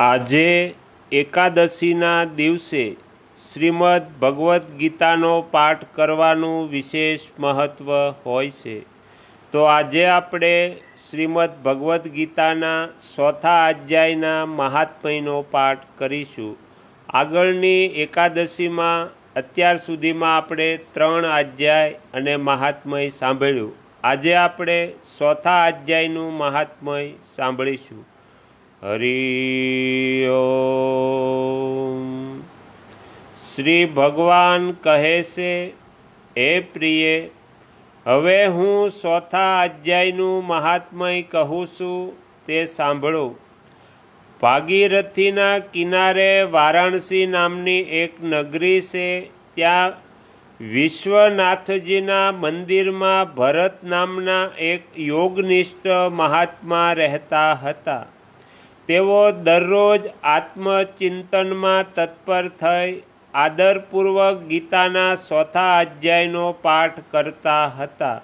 આજે એકાદશીના દિવસે શ્રીમદ્ ભગવદ્ ગીતાનો પાઠ કરવાનું વિશેષ મહત્ત્વ હોય છે. તો આજે આપણે શ્રીમદ્ ભગવદ્ ગીતાના ચોથા અધ્યાયના મહાત્મયનો પાઠ કરીશું. આગળની એકાદશીમાં અત્યાર સુધીમાં આપણે ત્રણ અધ્યાય અને મહાત્મય સાંભળ્યું. આજે આપણે ચોથા અધ્યાયનું મહાત્મય સાંભળીશું. હરિ શ્રી ભગવાન કહે છે હે પ્રિય હવે હું ચોથા અધ્યાયનું મહાત્મય કહું છું, તે સાંભળો. ભાગીરથીના કિનારે વારાણસી નામની એક નગરી છે, ત્યાં વિશ્વનાથજીના મંદિરમાં ભરત નામના એક યોગનિષ્ઠ મહાત્મા રહેતા હતા. તેઓ દરરોજ આત્મચિંતનમાં તત્પર થઈ આદરપૂર્વક ગીતાના ચોથા અધ્યાયનો પાઠ કરતા હતા.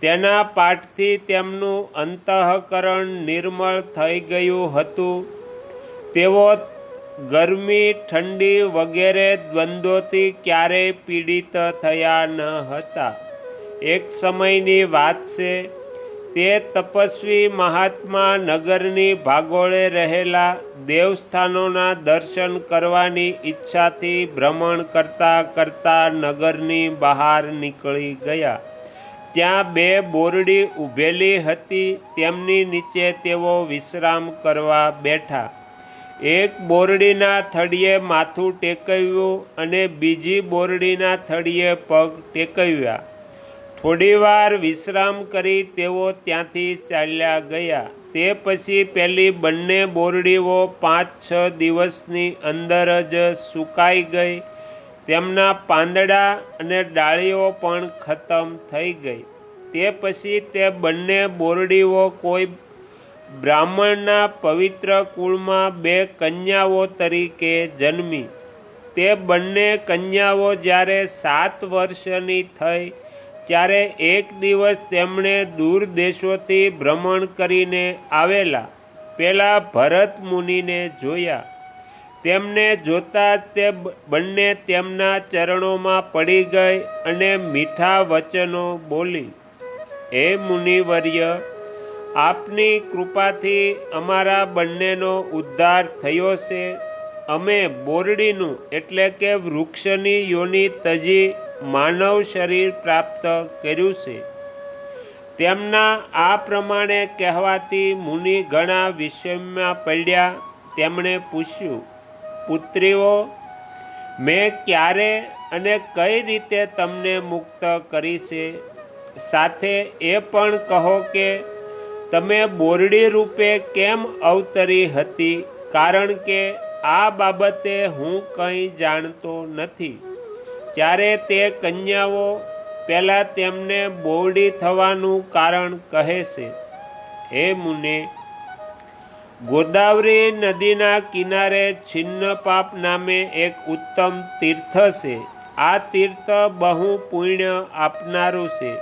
તેના પાઠથી તેમનું અંતઃકરણ નિર્મળ થઈ ગયું હતું. તેઓ ગરમી, ઠંડી વગેરે દ્વંદ્વોથી ક્યારેય પીડિત થયા ન હતા. એક સમયની વાત છે તે તપસ્વી મહાત્મા નગરની ભાગોળે રહેલા દેવસ્થાનોના દર્શન કરવાની ઈચ્છાથી ભ્રમણ કરતાં કરતાં નગરની બહાર નીકળી ગયા. ત્યાં બે બોરડી ઊભેલી હતી, તેમની નીચે તેઓ વિશ્રામ કરવા બેઠા. એક બોરડીના થડીએ માથું ટેકવ્યું અને બીજી બોરડીના થડીએ પગ ટેકવ્યા થોડીવાર વિશ્રામ કરી તેઓ ત્યાંથી ચાલ્યા ગયા. તે પછી પેલી બંને બોરડીઓ પાંચ છ દિવસની અંદર જ સુકાઈ ગઈ. તેમના પાંદડા અને ડાળીઓ પણ ખતમ થઈ ગઈ. તે પછી તે બંને બોરડીઓ કોઈ બ્રાહ્મણના પવિત્ર કુળમાં બે કન્યાઓ તરીકે જન્મી. તે બંને કન્યાઓ જ્યારે સાત વર્ષની થઈ ત્યારે એક દિવસ તેમણે દૂર દેશોથી ભ્રમણ કરીને આવેલા પેલા ભરત મુનિને જોયા. તેમને જોતા તે બંને તેમના ચરણોમાં પડી ગઈ અને મીઠા વચનો બોલી, હે મુનિવર્ય, આપની કૃપાથી અમારા બંનેનો ઉદ્ધાર થયો છે. અમે બોરડીનું એટલે કે વૃક્ષની યોની તજી માનવ શરીર પ્રાપ્ત કર્યું છે. તેમના આ પ્રમાણે કહેવાથી મુનિ ઘણા વિષયમાં પડ્યા. તેમણે પૂછ્યું, પુત્રીઓ, મેં ક્યારે અને કઈ રીતે તમને મુક્ત કરી છે? સાથે એ પણ કહો કે, તમે બોરડી રૂપે કેમ અવતરી હતી? કારણ કે આ બાબતે હું કંઈ જાણતો નથી. ત્યારે તે કન્યાઓ પહેલાં તેમને બોરડી થવાનું કારણ કહે છે. હે મુને, ગોદાવરી નદીના કિનારે છિન્નપાપ નામે એક ઉત્તમ તીર્થ છે. આ તીર્થ બહુ પુણ્ય આપનારું છે.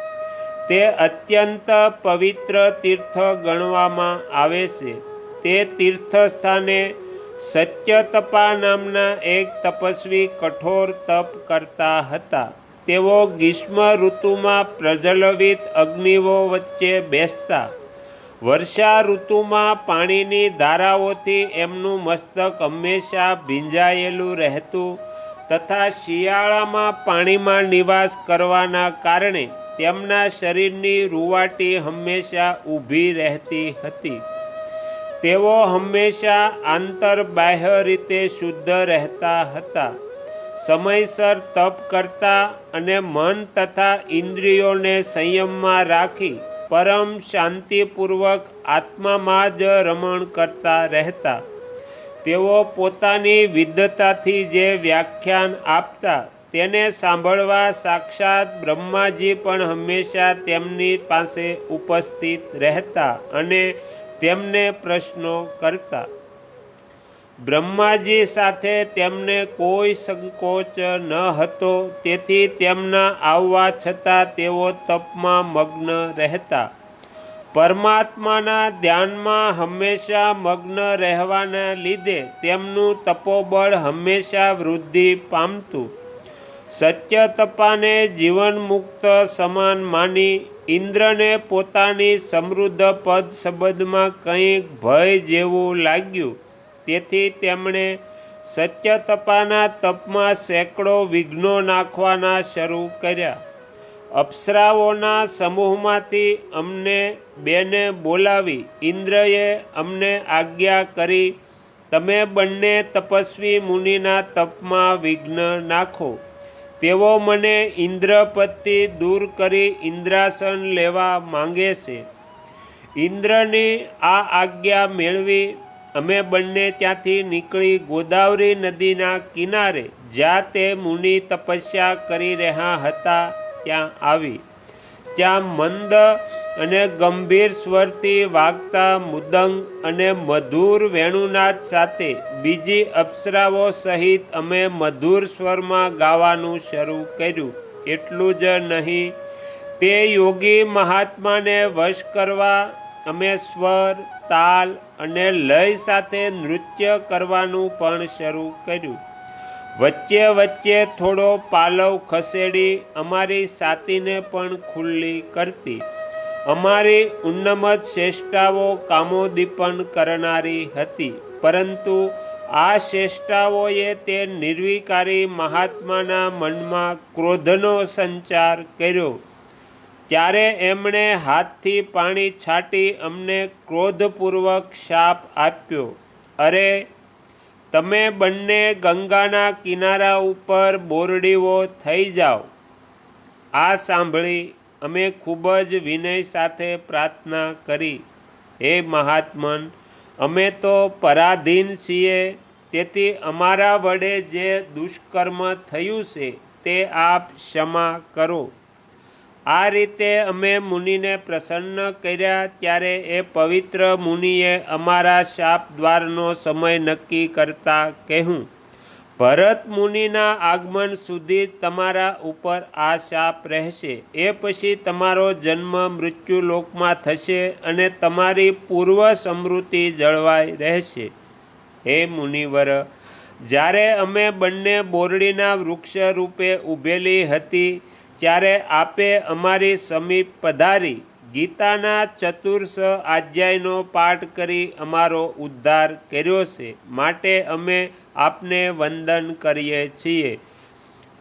તે અત્યંત પવિત્ર તીર્થ ગણવામાં આવે છે. તે તીર્થ સ્થાને સત્યતપા નામના એક તપસ્વી કઠોર તપ કરતા હતા. તેઓ ગ્રીષ્મ ઋતુમાં પ્રજ્વલિત અગ્નિઓ વચ્ચે બેસતા. વર્ષા ઋતુમાં પાણીની ધારાઓથી એમનું મસ્તક હંમેશા ભીંજાયેલું રહેતું તથા શિયાળામાં પાણીમાં નિવાસ કરવાના કારણે તેમના શરીરની રૂવાટી હંમેશા ઊભી રહેતી હતી. તેઓ હંમેશા આંતરબાહ્ય રીતે શુદ્ધ રહેતા હતા. સમયસર તપ કરતા અને મન તથા ઇન્દ્રિયોને સંયમમાં રાખી પરમ શાંતિપૂર્વક આત્મામાં જ રમણ કરતા રહેતા. તેઓ પોતાની વિદ્ધતાથી જે વ્યાખ્યાન આપતા તેને સાંભળવા સાક્ષાત બ્રહ્માજી પણ હંમેશા તેમની પાસે ઉપસ્થિત રહેતા અને તેમને પ્રશ્નો કરતા. બ્રહ્માજી સાથે તેમને કોઈ સંકોચ ન હતો, તેથી તેમના આવવા છતાં તેઓ તપમાં મગ્ન રહેતા. પરમાત્માના ધ્યાનમાં હંમેશા મગ્ન રહેવાના લીધે તેમનું તપોબળ હંમેશા વૃદ્ધિ પામતું. સત્ય તપાને જીવન મુક્ત સમાન માની ઇન્દ્રને પોતાની સમૃદ્ધ પદ સંબંધમાં કંઈક ભય જેવું લાગ્યું. તેથી તેમણે સત્ય તપાના તપમાં સેંકડો વિઘ્નો નાખવાના શરૂ કર્યા. અપ્સરાઓના સમૂહમાંથી અમને બેને બોલાવી, ઇન્દ્રએ અમને આજ્ઞા કરી, તમે બંને તપસ્વી મુનિના તપમાં વિઘ્ન નાખો. તેઓ મને ઇન્દ્રપતિ દૂર કરી ઇન્દ્રાસન લેવા માંગે છે. ઇન્દ્રની આ આજ્ઞા મેળવી અમે બંને ત્યાંથી નીકળી ગોદાવરી નદીના કિનારે, જ્યાં તે મુનિ તપસ્યા કરી રહ્યા હતા, ત્યાં આવી. ત્યાં મંદ અને ગંભીર સ્વરથી વાગતા મુદંગ અને મધુર વેણુનાદ સાથે બીજી અપ્સરાઓ સહિત અમે મધુર સ્વરમાં ગાવાનું શરૂ કર્યું. એટલું જ નહીં, તે યોગી મહાત્માને વશ કરવા અમે સ્વર, તાલ અને લય સાથે નૃત્ય કરવાનું પણ શરૂ કર્યું. વચ્ચે વચ્ચે થોડો પાલવ ખસેડી અમારી સાતીને પણ ખુલ્લી કરતી. અમારી ઉન્નમત શ્રેષ્ઠાઓ કામોદીપન કરનારી હતી, પરંતુ આ શ્રેષ્ઠાઓએ તે નિર્વિકારી મહાત્માના મનમાં ક્રોધનો સંચાર કર્યો. ત્યારે એમણે હાથથી પાણી છાંટી અમને ક્રોધપૂર્વક શાપ આપ્યો. અરે, તમે બંને ગંગાના કિનારા ઉપર બોરડીઓ થઈ જાઓ. આ સાંભળી અમે ખૂબ જ વિનય સાથે પ્રાર્થના કરી, હે મહાત્મન, અમે તો પરાધીન છીએ, તેથી અમારા વડે જે દુષ્કર્મ થયું છે, તે આપ ક્ષમા કરો. આ રીતે અમે મુનિને પ્રસન્ન કર્યા ત્યારે એ પવિત્ર મુનિએ અમારા શાપ દ્વારનો સમય નક્કી કરતા કહ્યું ભરત મુનિના આગમન સુધી તમારા ઉપર આ શાપ રહેશે. એ પછી તમારો જન્મ મૃત્યુ લોકમાં થશે અને તમારી પૂર્વ સમૃદ્ધિ જળવાઈ રહેશે. હે મુનિવર, જ્યારે અમે બંને બોરડીના વૃક્ષ રૂપે ઊભેલી હતી, ત્યારે આપે અમારી સમીપ પધારી ગીતાના ચતુર્થ અધ્યાયનો પાઠ કરી અમારો ઉદ્ધાર કર્યો છે. માટે અમે આપને વંદન કરીએ છીએ.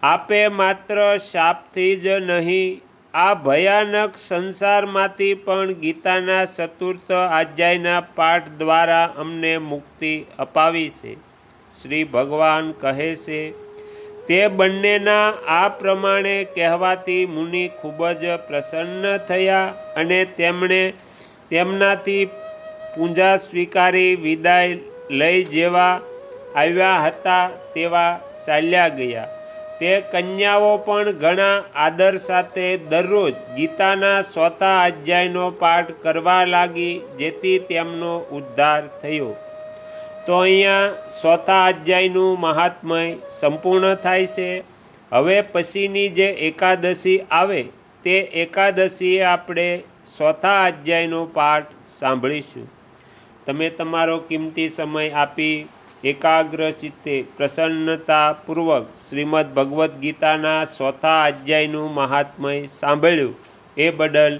આપે માત્ર શાપથી જ નહીં, આ ભયાનક સંસારમાંથી પણ ગીતાના ચતુર્થ અધ્યાયના પાઠ દ્વારા અમને મુક્તિ અપાવી છે. શ્રી ભગવાન કહે છે તે બંનેના આ પ્રમાણે કહેવાથી મુનિ ખૂબ જ પ્રસન્ન થયા અને તેમણે તેમનાથી પૂજા સ્વીકારી વિદાય લઈ જેવા આવ્યા હતા તેવા ચાલ્યા ગયા. તે કન્યાઓ પણ ઘણા આદર સાથે દરરોજ ગીતાના સોતા અધ્યાયનો પાઠ કરવા લાગી, જેથી તેમનો ઉદ્ધાર થયો. તો અહીંયા ચોથા અધ્યાયનું મહાત્મય સંપૂર્ણ થાય છે. હવે પછીની જે એકાદશી આવે તે એકાદશીએ આપણે ચોથા અધ્યાયનો પાઠ સાંભળીશું. તમે તમારો કિંમતી સમય આપી એકાગ્ર ચિત્તે પ્રસન્નતાપૂર્વક શ્રીમદ ભગવદ્ ગીતાના ચોથા અધ્યાયનું મહાત્મય સાંભળ્યું. એ બદલ